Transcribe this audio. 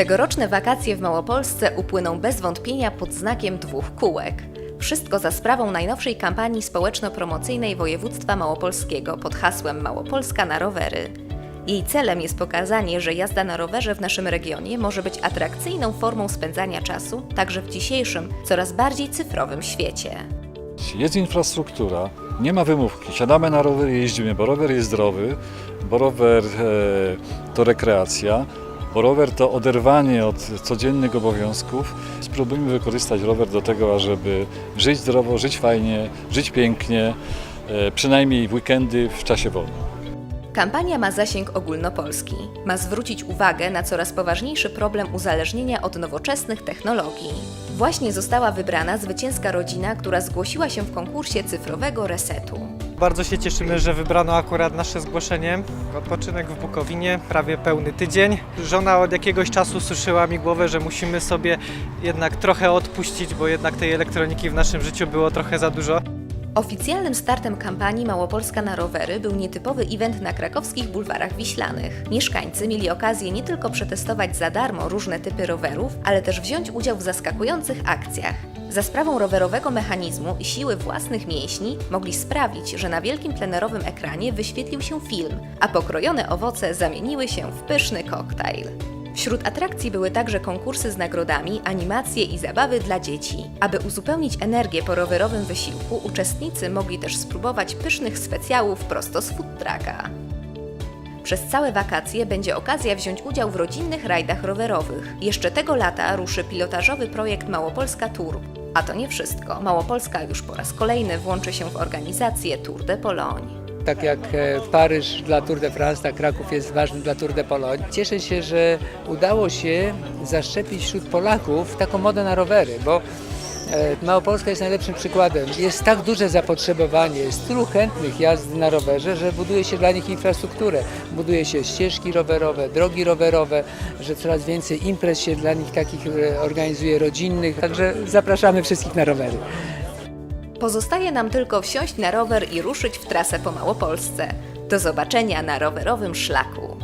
Tegoroczne wakacje w Małopolsce upłyną bez wątpienia pod znakiem dwóch kółek. Wszystko za sprawą najnowszej kampanii społeczno-promocyjnej województwa małopolskiego pod hasłem Małopolska na rowery. Jej celem jest pokazanie, że jazda na rowerze w naszym regionie może być atrakcyjną formą spędzania czasu, także w dzisiejszym, coraz bardziej cyfrowym świecie. Jest infrastruktura, nie ma wymówki. Siadamy na rower i jeździmy, bo rower jest zdrowy, bo rower e, to rekreacja, bo rower to oderwanie od codziennych obowiązków. Spróbujmy wykorzystać rower do tego, ażeby żyć zdrowo, żyć fajnie, żyć pięknie, e, przynajmniej w weekendy w czasie wolnym. Kampania ma zasięg ogólnopolski. Ma zwrócić uwagę na coraz poważniejszy problem uzależnienia od nowoczesnych technologii. Właśnie została wybrana zwycięska rodzina, która zgłosiła się w konkursie cyfrowego resetu. Bardzo się cieszymy, że wybrano akurat nasze zgłoszenie. Odpoczynek w Bukowinie, prawie pełny tydzień. Żona od jakiegoś czasu suszyła mi głowę, że musimy sobie jednak trochę odpuścić, bo jednak tej elektroniki w naszym życiu było trochę za dużo. Oficjalnym startem kampanii Małopolska na rowery był nietypowy event na krakowskich bulwarach wiślanych. Mieszkańcy mieli okazję nie tylko przetestować za darmo różne typy rowerów, ale też wziąć udział w zaskakujących akcjach. Za sprawą rowerowego mechanizmu i siły własnych mięśni mogli sprawić, że na wielkim plenerowym ekranie wyświetlił się film, a pokrojone owoce zamieniły się w pyszny koktajl. Wśród atrakcji były także konkursy z nagrodami, animacje i zabawy dla dzieci. Aby uzupełnić energię po rowerowym wysiłku, uczestnicy mogli też spróbować pysznych specjałów prosto z food trucka. Przez całe wakacje będzie okazja wziąć udział w rodzinnych rajdach rowerowych. Jeszcze tego lata ruszy pilotażowy projekt Małopolska Tour. A to nie wszystko. Małopolska już po raz kolejny włączy się w organizację Tour de Pologne. Tak jak e, Paryż dla Tour de France, tak Kraków jest ważny dla Tour de Pologne. Cieszę się, że udało się zaszczepić wśród Polaków taką modę na rowery, bo Małopolska jest najlepszym przykładem. Jest tak duże zapotrzebowanie, jest tylu chętnych jazdy na rowerze, że buduje się dla nich infrastrukturę. Buduje się ścieżki rowerowe, drogi rowerowe, że coraz więcej imprez się dla nich takich e, organizuje rodzinnych. Także zapraszamy wszystkich na rowery. Pozostaje nam tylko wsiąść na rower i ruszyć w trasę po Małopolsce. Do zobaczenia na rowerowym szlaku.